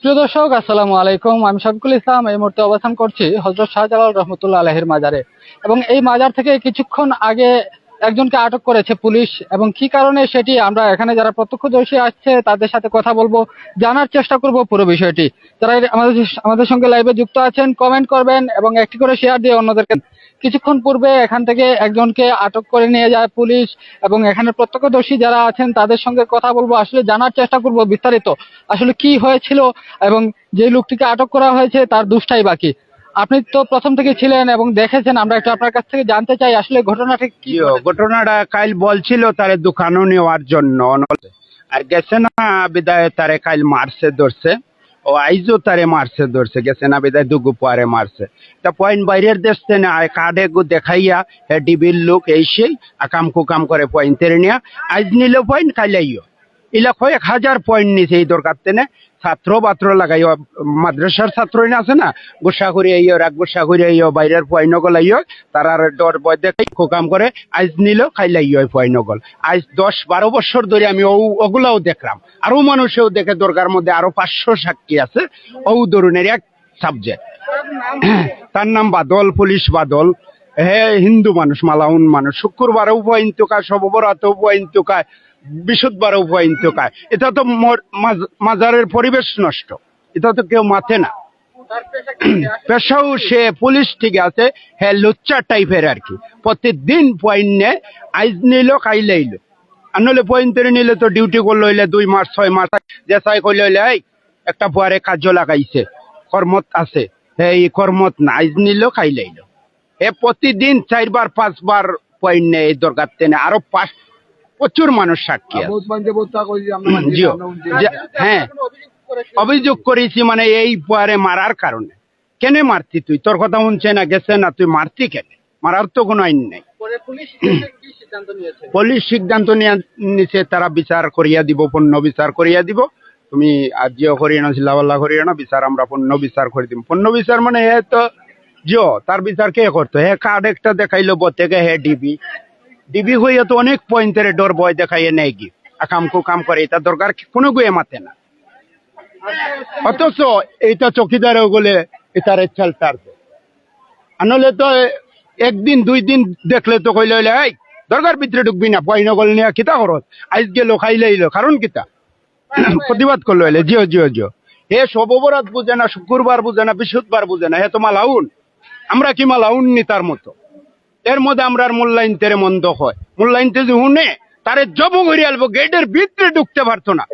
প্রিয় দর্শক, আসসালামু আলাইকুম। আমি শফিকুল ইসলাম। এই মুহূর্তে অবস্থান করছি হজরত শাহজালাল রহমতুল্লাহ আলহের মাজারে। এবং এই মাজার থেকে কিছুক্ষণ আগে একজনকে আটক করেছে পুলিশ। এবং কি কারণে সেটি আমরা এখানে যারা প্রত্যক্ষদর্শী আসছে, তাদের সাথে কথা বলব, জানার চেষ্টা করব পুরো বিষয়টি। যারা আমাদের আমাদের সঙ্গে লাইভে যুক্ত আছেন কমেন্ট করবেন এবং একটি করে শেয়ার দিয়ে অন্যদেরকে কিছুক্ষণ পূর্বে এখান থেকে একজনকে আটক করে নিয়ে যায় পুলিশ এবং এখানে প্রত্যক্ষদর্শী যারা আছেন তাদের সঙ্গে কথা বলব। আসলে জানার চেষ্টা করব বিস্তারিত। আসলে কি হয়েছিল এবং যে লোকটিকে আটক করা হয়েছে তার দুষ্টাই বাকি। আপনি তো প্রথম থেকে ছিলেন এবং দেখেছেন আমরা একটু আপনার কাছ থেকে জানতে চাই আসলে ঘটনাটি কি ঘটনাটা কাল বলছিল তারে দোকানও নেওয়ার জন্য। আর গেছে না বিদায় তারে কাল মারছে ধরছে। ও আইজও তারে মারছে, ধরছে, গেছে না বিদায়, দুগু পারে মারছে। তা পয়েন্ট বাইরের দেশ থেকে আয় কার্ডে গু দেখাইয়া হে ডিবির লোক এই সেই, আকাম কুকাম করে পয়েন্ট পয়েন্টের নিয়া। আজ নিলে পয়েন্ট কাল ইলা কয়েক হাজার পয়েন্ট নিছে এই দরকার তেনে। ছাত্র বাত্র লাগাইও, মাদ্রাসার ছাত্র আছে না? গোসা করে আইও, রাগ গোসা করে আইও, বাইরের পয়েন্ট গল আইও তারার ডর বয় দেখাই খোকাম করে, আইজ নিল খাইলাইও পয়েন্ট গল। আইজ দশ বারো বছর ধরে আমি ও, ওগুলাও দেখলাম। আরও মানুষেও দেখে দরকার মধ্যে আরও পাঁচশো সাক্ষী আছে। ও ধরনের এক সাবজেক্ট তার নাম বাদল, পুলিশ বাদল। হে হিন্দু মানুষ, মালাউন মানুষ। শুক্রবারেও পয়েন্ট কায় সববরাতেও পয়েন্ট কায় বিশুদ্ধবারেও পয়েন্ট কায় এটা তো মাজারের পরিবেশ নষ্ট। এটা তো কেউ মাথে না। পেশাও সে পুলিশ ঠিক আছে হ্যাঁ লুচ্চা টাইপের আর কি। প্রতিদিন পয়েন্ট নে আইজ নিল কাইল আইলো আর নইলে পয়েন্টের নিলে তো ডিউটি করল হইলে দুই মাস ছয় মাস যে চাই করলে হইলে এই একটা পরে কার্য লাগাইছে কর্মত আছে। এই কর্মত না আইজ নিল খাইল আইলো এ প্রতিদিন চারবার পাঁচবার পয়েন্ট নেই এই দরকার তেনে আরও পাঁচ প্রচুর মানুষ সাক্ষী হ্যাঁ। অভিযোগ করেছি মানে এই পরে মারার কারণে। কেন মারতি তুই? তোর কথা শুনছে না গেছে না তুই মারতি কেন? মারার তো কোনো আইন নেই। পুলিশ সিদ্ধান্ত নিয়েছে? তারা বিচার করিয়া দিব পূর্ণ বিচার করিয়া দিব। তুমি আজিও করিয়ে না চিল্লাবাল্লা করিয়ে না বিচার আমরা পূর্ণ বিচার করে দিব। পূর্ণ বিচার মানে হে তো জিও তার বিচার কে করতো? হে কার্ড একটা দেখাইলো বতেকে হে ডিবি। ডিবি হইয়া তো অনেক পয়েন্টের ডর বয় দেখাইয়ে নেই কি। আকাম কুকাম করে এটা দরকার কোনো গুয়ে মাতে না। অথচ এইটা চকিদার বলে এটার চালতার আনলে তো একদিন দুই দিন দেখলে তো কইলে হইলে এই দরকার ভিতরে ঢুকবি না পয়ন নগল নিয়ে কিতা করত আইজ গেল খাইলে আইলো কারণ কিতা? প্রতিবাদ করল হইলে জিও জিও জিও। হে সব অপরাধ বুঝে না শুক্রবার বুঝে না বৃহস্পতিবার বুঝে না হে তো মালাউন। আমরা কি মালাউন নি তার মতো? এর মধ্যে আমরা আর মূল্যায়ন তেরে মন্দ হয়। মূল্যায়ন তে যে হুনে তারে জব করে আলবো গেটের ভিতরে ঢুকতে পারতো না।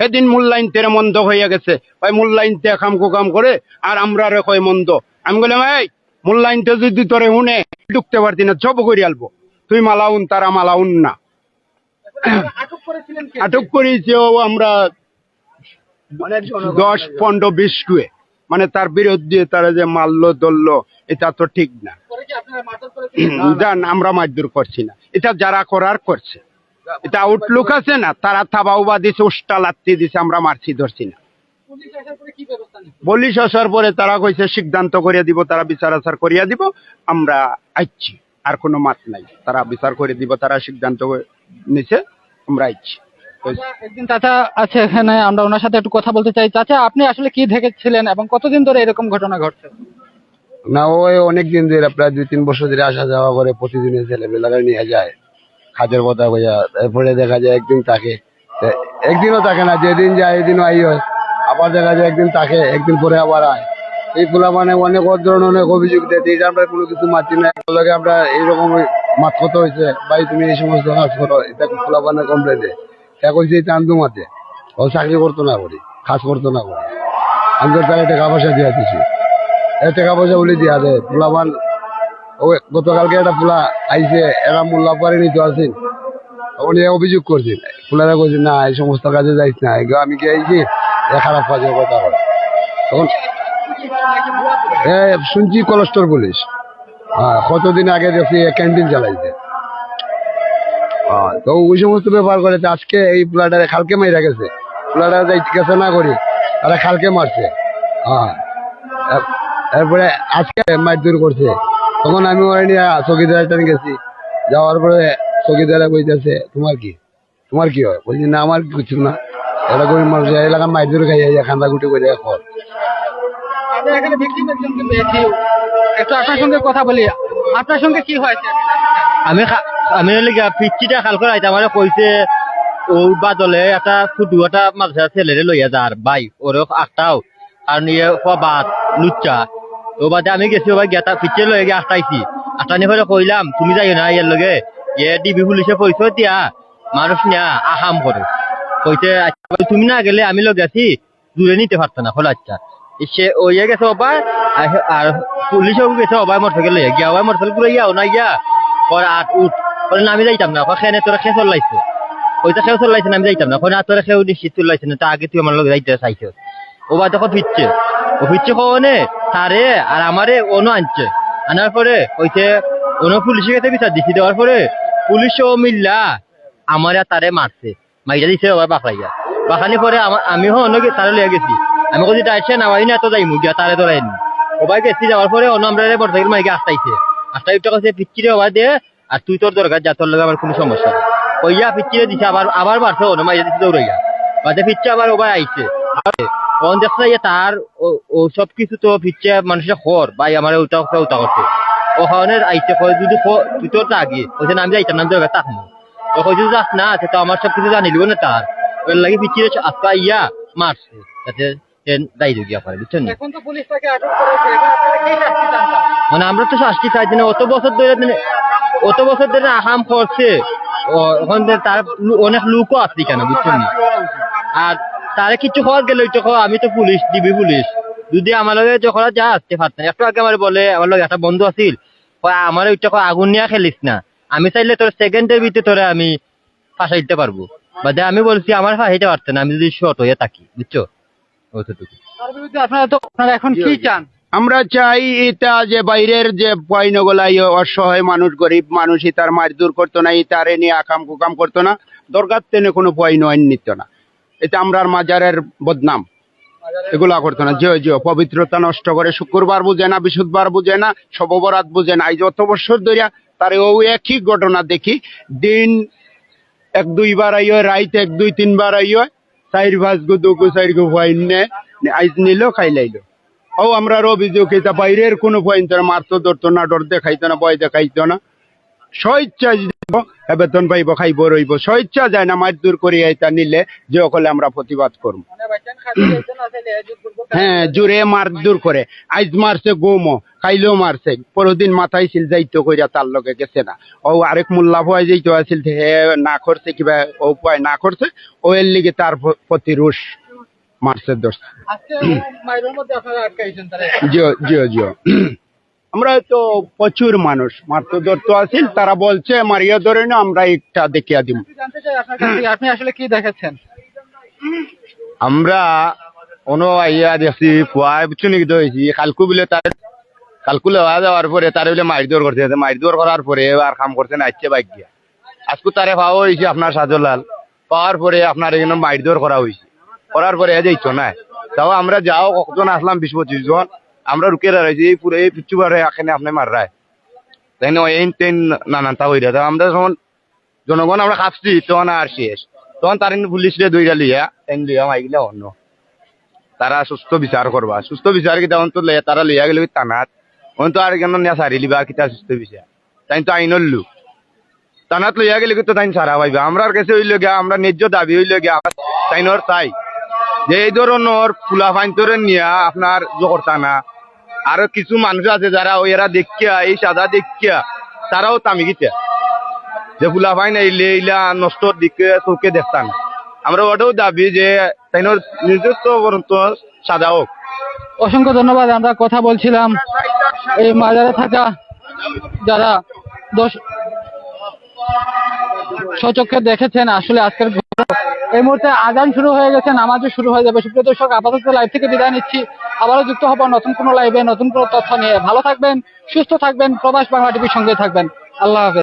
সেদিন মূল্যায়ন তেরে মন্দ হইয়া গেছে। ভাই মূল্যায়ন তে কাম কুকাম করে আর আমরা রে কয় মন্দ। আমি বললাম এই মূল্যায়ন তে যদি তোরে হুনে ঢুকতে পারতি না জব করে আলবো। তুই মালাউন তারা মালাউন না। আটক করেছে ও আমরা দশ পনেরো বিশ টুয়ে মানে তার বিরুদ্ধে তারা যে মারলো দললো এটা তো ঠিক না। আমরা মারধর করছি না। এটা যারা করার করছে। এটা আউটলুক আছে না? তারা থাবাউবা দিছে উষ্টা লাত্তি দিছে আমরা মারছি ধরছি না। পুলিশ আসার পরে তারা কইছে সিদ্ধান্ত করিয়া দিব তারা বিচার আচার করিয়া দিব আমরা আইছি আর কোনো মাত নাই। তারা বিচার করে দিব তারা সিদ্ধান্ত নিছে আমরা আইছি একদিন চাচা আছে এখানে আমরা ওনার সাথে একটু কথা বলতে চাই। চাচা আপনি আসলে কি দেখেছিলেন এবং কতদিন ধরে এরকম ঘটনা ঘটছে? না ওই অনেক দিন ধরে, প্রায় দুই তিন বছর ধরে আসা যাওয়া করে প্রতিদিনের ছেলেবেলারা নিয়ে যায় কাজের কথা বোঝা তারপরে দেখা যায় একদিন থাকে একদিনও থাকে না, যেদিন যায় এদিনও আই হয় আবার দেখা যায় একদিন থাকে একদিন পরে আবার আয়। এই পোলা মানে অনেক ধরনের অনেক অভিযোগ দেয়, এটা আমরা কোনো কিছু মাতি না। লগে আমরা এইরকম মাত কত হয়েছে ভাই, তুমি এই সমস্ত কাজ করো, এটা পোলা মানে কমপ্লেন দেয় তা কইছে চান্দু মাতে ও চাকরি করতো না করি, কাজ করতো না করি। আমি তো তাহলে টাকা পয়সা দিয়ে দিছি। টাকা পয়সা বলে দিয়া দে পোলাবান ও গতকালকে একটা পোলা আইছে এরা মোল্লা পারে নিতে আসেন উনি অভিযোগ করছেন পোলারা কইছে না, এই সমস্ত কাজে যাইস না। আমি কি আইছি খারাপ কাজের কথা বলে তখন শুনছি কলস্টর পুলিশ কতদিন আগে দেখছি ক্যান্টিন চালাইছে। তো ওই সমস্ত ব্যাপার করে আজকে এই পোলাটারে খালকে মাইরা গেছে। পোলাটা যাই গেছে না করি তারা খালকে মারছে হ্যাঁ এরপরে আজকে মারধর করছে। তখন আমি ওরা নিয়ে চকিদার টান গেছি। যাওয়ার পরে চকিদারা কইতেছে তোমার কি? তোমার কি হয়? বলছি না আমার কিছু না। এরা গরিব মানুষ এলাকা ধরে খাইয়া খান্দা গুটি করে খর একজনকে পেয়েছি একটু আপনার সঙ্গে কথা বলি। আপনার সঙ্গে কি হয়েছে? আমি খা- আমি লিগা পিচ্ছিটা খাল করে আইতে আমার কইছে ও বাদলে একটা ফুটু একটা মাদ্রাসা ছেলেরে লইয়া যার ভাই ওর আটটাও। আর নিয়ে বাদ লুচ্চা। ও আমি গেছি ওবার গেতা পিচ্ছে লয়ে গিয়ে আটটাইছি আটটা নিয়ে কইলাম তুমি যাই না এর লগে? এ ডিবি পুলিশে পরিচয় দিয়া মানুষ নিয়া আহাম করে কইতে আচ্ছা, তুমি না গেলে আমি লগে আছি দূরে নিতে পারতো না হলো আচ্ছা। সে ওইয়ে গেছে ওবার আর- পুলিশও গেছে ওবার মোটরসাইকেল লইয়া গিয়া ওবার মোটরসাইকেল ঘুরে ইয়াও না গিয়া পরে আট উঠ। পরে আমি যাইতাম না। ওখানে খেনে তোরা খেয়ে চল্লাইছে ওইটা খেয়ে চল্লাইছে না আমি যাইতাম না। ওখানে আর তোরা খেয়েও নিশ্চিত চল্লাইছে না। তা আগে তুই আমার লোক যাইতে চাইছে। ও বা তখন ফিরছে ও ফিরছে কখনে তারে আর আমারে অন্য আনছে। আনার পরে কইছে অন্য পুলিশের কাছে বিচার দিছি। দেওয়ার পরে পুলিশও মিল্লা, আমার তারে মারছে। মাইরা দিছে আবার বাকরাইয়া বাকানি পরে আমা- আমি অন্য তারে লিয়ে গেছি। আমি কইছি ডাইছে নামাই না, এত যাই মুগিয়া তারে ধরাইনি ওবাই গেছি, যাওয়ার পরে অন্য আমরা মোটরসাইকেল মাইকে আসতাইছে। আসতাই উঠে কাছে পিচ্ছিরে ওবাই দে, আর তুই তোর দরকার, যা তোর লগে আমার কোনো সমস্যা কইয়া পিচ্ছিরে দিছে, আবার আবার মারছে অন্য মাইয়া দিছে দৌড়াইয়া। বাদে পিচ্ছে আবার ওবাই আইছে। অন দেখছে যে তার ও- সব কিছু তো পিচ্ছে মানুষের খর ভাই আমার করছে উল্টা করছে ওখানে কয় যদি তুই তোর আগে না আমি যাইতাম না দরকার তাকমু তো কইছে যাস না তো আমার সব কিছু না তার ওর লাগে পিছিয়ে ইয়া মারছে যাতে দায়ী পারে বুঝছেন তো তাকে? মানে আমরা তো শাস্তি চাইছি না অত বছর ধরে মানে অত বছর ধরে আহাম করছে ওখান তার অনেক লোকও আছে কেন বুঝছেন আর তারে কিছু হওয়ার গেলে ওইটা কও, আমি তো পুলিশ দিবি পুলিশ। যদি আমার লগে যখন যা আসতে পারতেন একটু আগে আমার বলে আমার লগে একটা বন্ধু আছিল কয়, আমার ওইটা কয়, আগুন নিয়ে খেলিস না। আমি চাইলে তোর সেকেন্ডের ভিতরে তোরে আমি ফাঁসা দিতে পারব। বাদে আমি বলছি আমার ফাঁসাইতে পারতেন আমি যদি শর্ট হয়ে থাকি বুঝছ? অতটুকু। তার আপনারা তো আপনারা এখন কি চান? আমরা চাই এটা যে বাইরের যে পয়নগুলা ইয়ে অসহায় মানুষ গরিব মানুষ তার মারধর করতো না তারে নিয়ে আকাম কুকাম করতো না। দরকার তেনে কোনো পয়ন আইন নিত না। এটা আমরার মাজারের বদনাম। এগুলা করতো না। জিও জিও, পবিত্রতা নষ্ট করে, শুক্রবার বুঝে না, বৃহস্পতিবার বুঝে না সববরাত বুঝে না। এই যত বছর ধরিয়া তার ও একই ঘটনা দেখি। দিন এক দুইবার আইয় রাইত এক, দুই তিনবার আইয় চাইর ভাজ গো দুগো চাইর গো ফাইন নে আইজ নিল খাইলাইলো ও আমরা অভিযোগ, এটা বাইরের কোনো পয়েন্ট মারতো, ধরতো, না, ডর দেখাইতো না, ভয় দেখাইতো না। স্বইচ্ছা দিব বেতন পাইব খাইব রইব। স্বইচ্ছা যায় না মাছ দূর করিয়া এটা নিলে যে অকলে আমরা প্রতিবাদ করব। মানে। হ্যাঁ জোরে মার দূর করে। আইজ মারছে গোমো খাইলেও মারছে। পরদিন মাথায় ছিল যাইতো কইরা তার লগে গেছে না। ও আরেক মোল্লা ভয় যাইতো আছিল হে না করছে কিবা ও ভয় না করছে ও এর লিগে তার প্রতি রুশ মারছে দোষ। জিও জিও জিও। আমরা তো প্রচুর মানুষ মারতো ধরতো আছিল তারা বলছে মারিয়া ধরে না আমরা একটা দেখিয়া দিব জানতে চাই আপনার কাছ থেকে আপনি আসলে কি দেখেছেন? আমরা অনো আইয়া দেখছি পুয়ায় বুঝছ নাকি তো হয়েছি কালকু বলে তার কালকু লেওয়া যাওয়ার পরে তার বলে মারধর করছে মারধর করার পরে আর কাম করছে না আইছে বাইক গিয়া আজকে তারে পাওয়া হয়েছে আপনার সাজলাল। পাওয়ার পরে আপনার এখানে মারধর করা হয়েছে। করার পরে এ যাইতো না। তাও আমরা যাও কতজন আসলাম বিশ পঁচিশ জন। আমরা রুকে দাঁড়াইছি, এই পুরো এই পিছু বারে এখানে আপনি মাররায় তাই না এই তেন নানান তা হইরা। আমরা যখন জনগণ, আমরা খাপছি তখন আর শেষ। তখন তার পুলিশ রে দইরা লিয়া এন লিয়া মাইগিলা অন্য। তারা সুস্থ বিচার করবা। সুস্থ বিচার কি তখন তো লে- তারা লিয়া গেলে টানাত অন তো আর কেন নিয়া সারি লিবা, কিতা সুস্থ বিচার? তাই তো আইনর লুক টানাত লইয়া গেলে তো তাই সারা পাইবা? আমরার কাছে হইল গিয়া, আমরা ন্যায্য দাবি হইল গিয়া তাইনর তাই। যে এই ধরনের ফুলা ফাইন্তরে নিয়া আপনার জোরতা না। আরও কিছু মানুষ আছে যারা ওই এরা দেখিয়া, এই সাদা দেখিয়া, তারাও তামিকিতে যে ফুলা ফাইন এইলে এইলা নষ্ট দিকে চোখে দেখতাম আমরা ওটাও দাবি যে তাইনোর নিজস্ব পর্যন্ত সাদা হোক। অসংখ্য ধন্যবাদ, আমরা কথা বলছিলাম। এই মাজারে থাকা যারা দোষ সচক্ষে দেখেছেন, আসলে আজকের। এই মুহূর্তে আগান শুরু হয়ে গেছে, নামাজও শুরু হয়ে যাবে। সুপ্রিয় দর্শক, আপাতত লাইভ থেকে বিদায় নিচ্ছি। আবারও যুক্ত হব নতুন কোনো লাইভে নতুন কোনো তথ্য নিয়ে। ভালো থাকবেন, সুস্থ থাকবেন, প্রবাস বাংলা টিভির সঙ্গে থাকবেন। আল্লাহ হাফেজ।